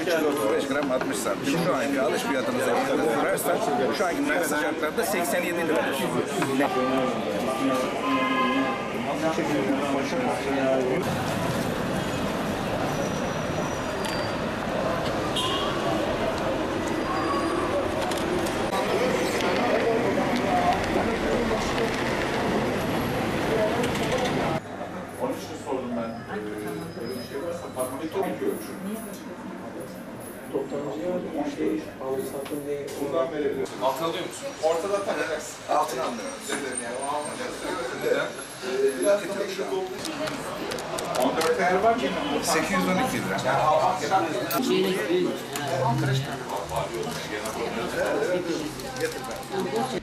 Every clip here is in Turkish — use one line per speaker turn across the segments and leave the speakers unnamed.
335 gram 60 santim. Şu anki alış fiyatımıza göre kurarsak şu anki piyasa şartlarında 87 liradır. Ne?
Onun için sordum ben. Ee, Öyle bir şey varsa parmaklık ölçün. Buradan verebiliriz.
Altın alıyor musun?
Ortada takacaksın. Neden? Biraz da meşhur olduğu için. 14 değer var mı?
812 lira.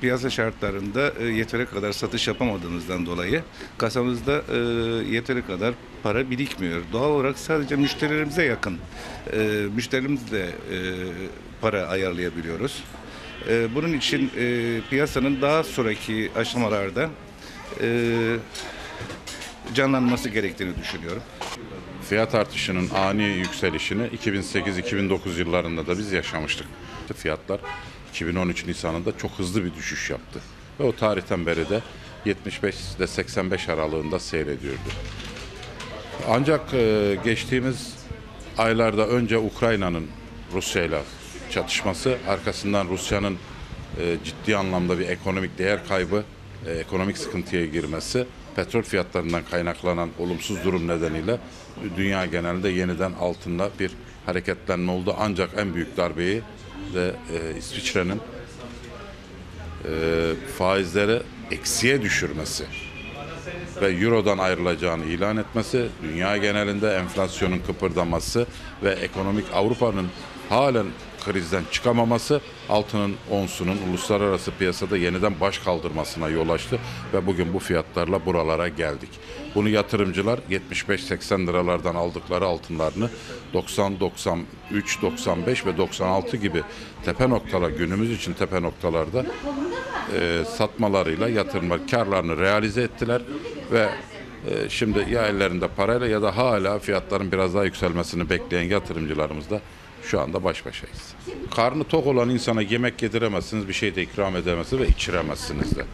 Piyasa şartlarında e, yeteri kadar satış yapamadığımızdan dolayı kasamızda e, yeteri kadar para birikmiyor. Doğal olarak sadece müşterilerimize yakın e, müşterimizle e, para ayarlayabiliyoruz. Bunun için piyasanın daha sonraki aşamalarda canlanması gerektiğini düşünüyorum.
Fiyat artışının ani yükselişini 2008-2009 yıllarında da biz yaşamıştık. Fiyatlar 2013 Nisan'ında çok hızlı bir düşüş yaptı. Ve o tarihten beri de 75 ile 85 aralığında seyrediyordu. Ancak e, geçtiğimiz aylarda önce Ukrayna'nın Rusya ile çatışması, arkasından Rusya'nın e, ciddi anlamda bir ekonomik değer kaybı, e, ekonomik sıkıntıya girmesi, petrol fiyatlarından kaynaklanan olumsuz durum nedeniyle dünya genelinde yeniden altında bir hareketlenme oldu. Ancak en büyük darbeyi de e, İsviçre'nin e, faizleri eksiye düşürmesi ve Euro'dan ayrılacağını ilan etmesi, dünya genelinde enflasyonun kıpırdaması ve ekonomik Avrupa'nın halen krizden çıkamaması altının onsunun uluslararası piyasada yeniden baş kaldırmasına yol açtı ve bugün bu fiyatlarla buralara geldik. Bunu yatırımcılar 75-80 liralardan aldıkları altınlarını 90, 93, 95 ve 96 gibi tepe noktalar günümüz için tepe noktalarda e, satmalarıyla yatırımlar karlarını realize ettiler ve e, şimdi ya ellerinde parayla ya da hala fiyatların biraz daha yükselmesini bekleyen yatırımcılarımız da şu anda baş başayız. Karnı tok olan insana yemek yediremezsiniz, bir şey de ikram edemezsiniz ve içiremezsiniz de.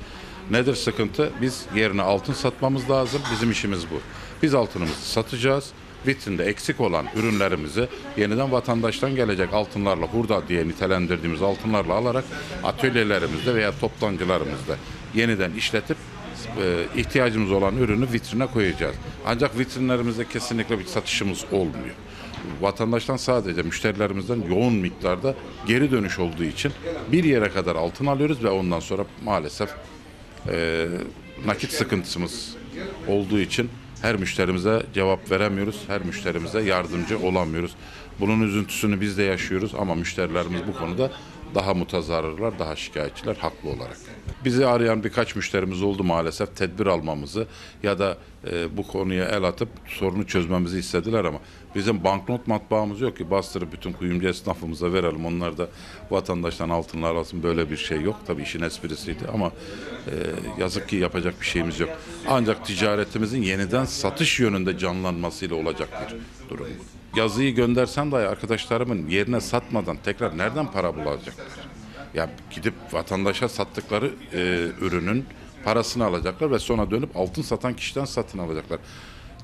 Nedir sıkıntı? Biz yerine altın satmamız lazım. Bizim işimiz bu. Biz altınımızı satacağız. Vitrinde eksik olan ürünlerimizi yeniden vatandaştan gelecek altınlarla, hurda diye nitelendirdiğimiz altınlarla alarak atölyelerimizde veya toptancılarımızda yeniden işletip e, ihtiyacımız olan ürünü vitrine koyacağız. Ancak vitrinlerimizde kesinlikle bir satışımız olmuyor. Vatandaştan sadece müşterilerimizden yoğun miktarda geri dönüş olduğu için bir yere kadar altın alıyoruz ve ondan sonra maalesef e, nakit sıkıntımız olduğu için her müşterimize cevap veremiyoruz. Her müşterimize yardımcı olamıyoruz. Bunun üzüntüsünü biz de yaşıyoruz ama müşterilerimiz bu konuda daha mutazarrırlar, daha şikayetçiler haklı olarak. Bizi arayan birkaç müşterimiz oldu maalesef tedbir almamızı ya da e, bu konuya el atıp sorunu çözmemizi istediler ama bizim banknot matbaamız yok ki bastırıp bütün kuyumcu esnafımıza verelim. Onlar da vatandaştan altınlar alsın böyle bir şey yok. Tabii işin esprisiydi ama e, yazık ki yapacak bir şeyimiz yok. Ancak ticaretimizin yeniden satış yönünde canlanmasıyla olacak bir durum bu. Yazıyı göndersem dahi arkadaşlarımın yerine satmadan tekrar nereden para bulacaklar? Ya gidip vatandaşa sattıkları e, ürünün parasını alacaklar ve sonra dönüp altın satan kişiden satın alacaklar.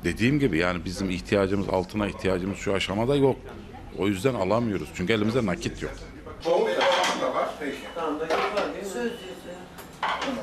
Dediğim gibi yani bizim ihtiyacımız altına ihtiyacımız şu aşamada yok. O yüzden alamıyoruz. Çünkü elimizde nakit yok.
Çoğu da var. Peki.
Söz.